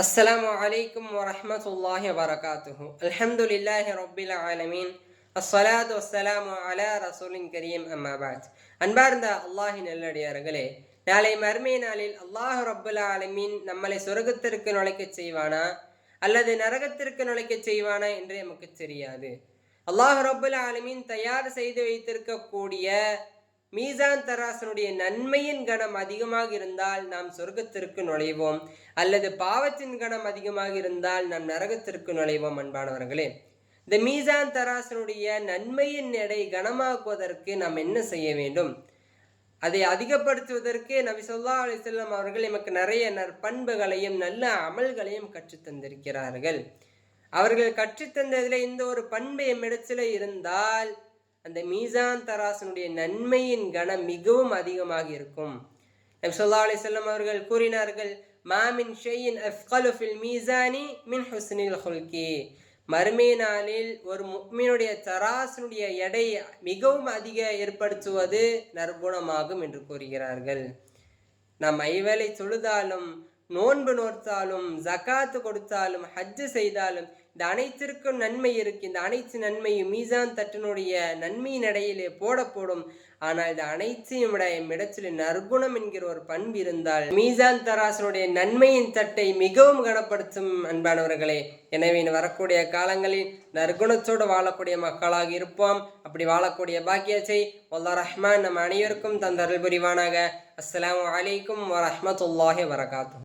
السلام عليكم ورحمة الله وبركاته الحمد لله رب العالمين الصلاة والسلام على رسول كريم أما بعد அன்பார்ந்த அல்லாஹின் நல்லடியார்களே நாளை மர்மை நாளில் அல்லாஹ் ரப்புல் ஆலமீன் நம்மளை சொர்க்கத்திற்கு நுழைக்கச் செய்வானா அல்லது நரகத்திற்கு நுழைக்கச் செய்வானா என்று நமக்கு தெரியாது அல்லாஹ் ரப்புல் ஆலமீன் தயார் செய்து வைத்திருக்கக்கூடிய மீசான் தராசனுடைய நன்மையின் கணம் அதிகமாக இருந்தால் நாம் சொர்க்கத்திற்கு நுழைவோம் அல்லது பாவத்தின் கணம் அதிகமாக இருந்தால் நாம் நரகத்திற்கு நுழைவோம் அன்பானவர்களே. இந்த மீசான் தராசனுடைய நன்மையின் எடை கனமாக்குவதற்கு நாம் என்ன செய்ய வேண்டும்? அதை அதிகப்படுத்துவதற்கு நபி சொல்லா அலிசல்லாம் அவர்கள் எமக்கு நிறைய நற்பண்புகளையும் நல்ல அமல்களையும் கற்றுத்தந்திருக்கிறார்கள் அவர்கள் கற்றுத்தந்ததில் இந்த ஒரு பண்பு எம்மிடத்தில் இருந்தால் அந்த மீசான் தராசனுடைய நன்மையின் கணம் மிகவும் அதிகமாக இருக்கும். நபி அலி செல்லம் அவர்கள் கூறினார்கள் மாமின் ஷெயின் அஃப்கலுஃபில் மீசானி மின் ஹுஸ்னில் ஹுல்கி. மறுமை நாளில் ஒரு முக்மினுடைய தராசனுடைய எடை மிகவும் அதிக ஏற்படுத்துவது நற்குணமாகும் என்று கூறுகிறார்கள். நாம் ஐவேளை தொழுதாலும் நோன்பு நோர்த்தாலும் ஜகாத்து கொடுத்தாலும் ஹஜ்ஜு செய்தாலும் இந்த அனைத்திற்கும் நன்மை இருக்கு. இந்த அனைத்து நன்மையும் மீசான் தட்டினுடைய நன்மையின் இடையிலே போடப்படும். ஆனால் இந்த அனைத்தையும் விட இடத்தில் நற்குணம் என்கிற ஒரு பண்பு இருந்தால் மீசான் தராசனுடைய நன்மையின் தட்டை மிகவும் கனப்படுத்தும் அன்பானவர்களே. எனவே வரக்கூடிய காலங்களில் நற்குணத்தோடு வாழக்கூடிய மக்களாக இருப்போம். அப்படி வாழக்கூடிய பாக்கியத்தை வல்லா ரஹ்மான் நம் அனைவருக்கும் தந்தருள் புரிவானாக. அஸ்லாம் வலைக்கும் வரமத்துல்லாஹி வரகாத்து